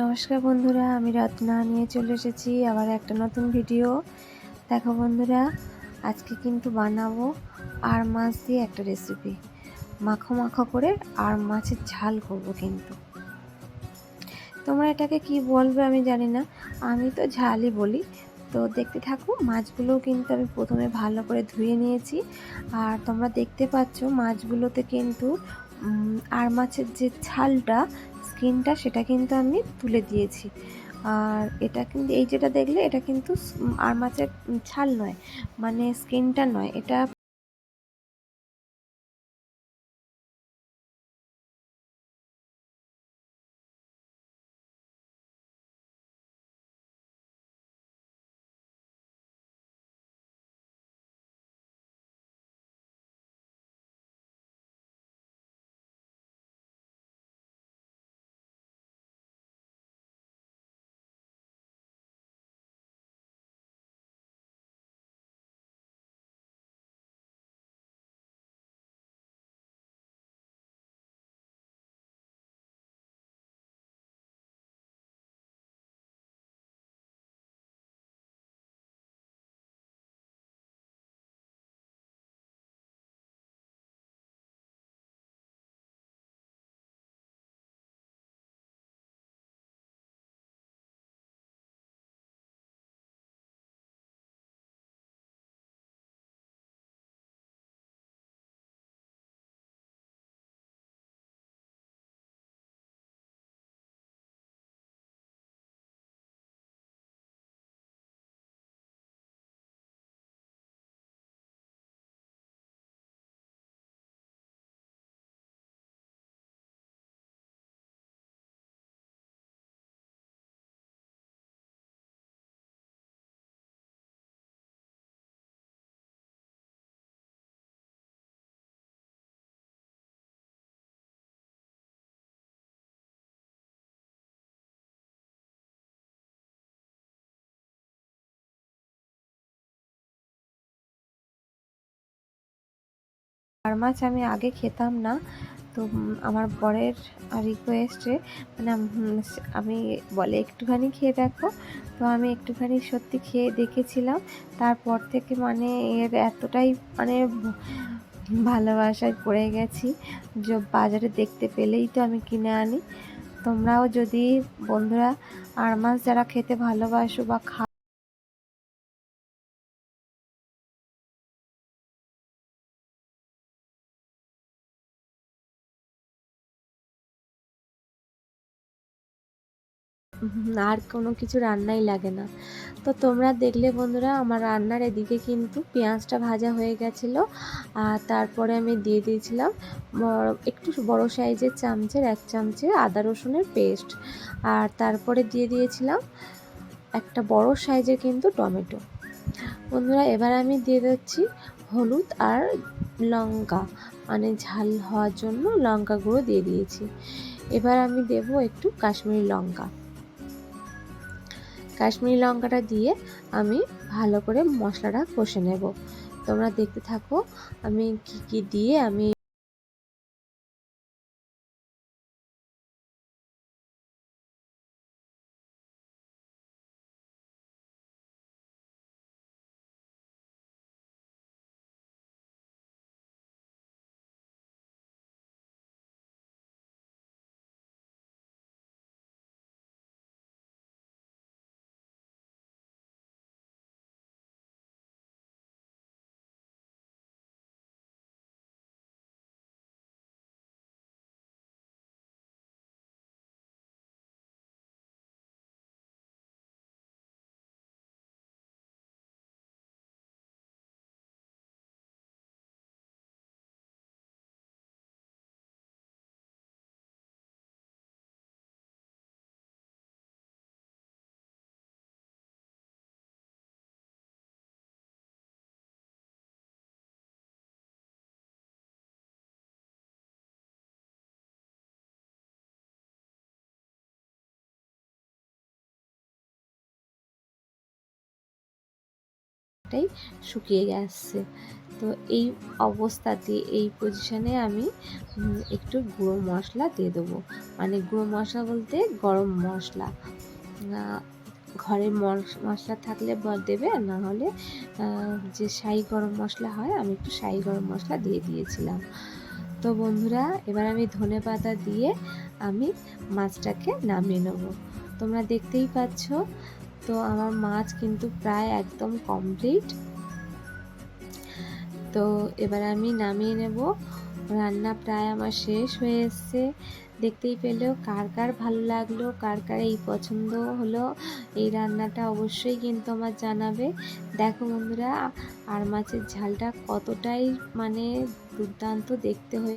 নমস্কার বন্ধুরা, আমি রত্না নিয়ে চলে এসেছি আবার একটা নতুন ভিডিও। দেখো বন্ধুরা, আজকে কিন্তু বানাবো আর মাছ দিয়ে একটা রেসিপি মাখো মাখো করে আর মাছের ঝাল করব কিন্তু। তোমরা এটাকে কি বলবে আমি জানি না, আমি তো ঝালই বলি। তো দেখতে থাকো, মাছগুলোও কিন্তু আমি প্রথমে ভালো করে ধুয়ে নিয়েছি। আর তোমরা দেখতে পাচ্ছ, মাছগুলোতে কিন্তু আর মাছের যে ছালটা স্কিনটা সেটা কিন্তু আমি তুলে দিয়েছি। আর এটা কিন্তু, এই যেটা দেখলে, এটা কিন্তু আর মাছের ছাল নয় মানে স্কিনটা নয়, এটা মাছ আমি আগে খেতাম না। তো আমার বরের রিকোয়েস্টে মানে আমি বলে একটুখানি খেয়ে দেখো। তো আমি একটুখানি সত্যি খেয়ে দেখেছিলাম। তারপর থেকে মানে এর এতটাই মানে ভালোবাসায় পড়ে গেছি যে, বাজারে দেখতে পেলেই তো আমি কিনে আনি। তোমরাও যদি বন্ধুরা আর মাছ যারা খেতে ভালোবাসো বা খা আর কোনো কিছু রান্নাই লাগে না। তো তোমরা দেখলে বন্ধুরা, আমার রান্নার এদিকে কিন্তু পেঁয়াজটা ভাজা হয়ে গেছিল। আর তারপরে আমি দিয়ে দিয়েছিলাম একটু বড় সাইজের চামচের, এক চামচের আদা রসুনের পেস্ট। আর তারপরে দিয়ে দিয়েছিলাম একটা বড় সাইজের কিন্তু টমেটো। বন্ধুরা, এবার আমি দিয়ে দিচ্ছি হলুদ আর লঙ্কা। মানে ঝাল হওয়ার জন্য লঙ্কা গুঁড়ো দিয়ে দিয়েছি। এবার আমি দেব একটু কাশ্মীরি লঙ্কা। কাশ্মীরি লঙ্কাটা দিয়ে আমি ভালো করে মশলাটা কষে নেব। তোমরা দেখতে থাকো আমি কি কি দিয়ে আমি অনেকটাই শুকিয়ে গেছে। তো এই অবস্থাতে, এই পজিশনে আমি একটু গুঁড়ো মশলা দিয়ে দেবো। মানে গুঁড়ো মশলা বলতে গরম মশলা। ঘরে মশ- মশলা থাকলে দেবে না হলে যে শাহি গরম মশলা হয়, আমি একটু শাহি গরম মশলা দিয়ে দিয়েছিলাম। তো বন্ধুরা, এবার আমি ধনে পাতা দিয়ে আমি মাছটাকে নামিয়ে নেব। তোমরা দেখতেই পাচ্ছ তো আমার মাছ কিন্তু প্রায় একদম কমপ্লিট তো এবার আমি নামিয়ে নেব। রান্না প্রায় আমার শেষ হয়ে এসছে। দেখতেই পেলেও কার কার ভালো লাগল, কার কার এই পছন্দ হলো, এই রান্নাটা অবশ্যই কিন্তু আমার জানাবে। দেখো বন্ধুরা, আর মাছের ঝালটা কতটাই মানে দুর্দান্ত দেখতে হয়ে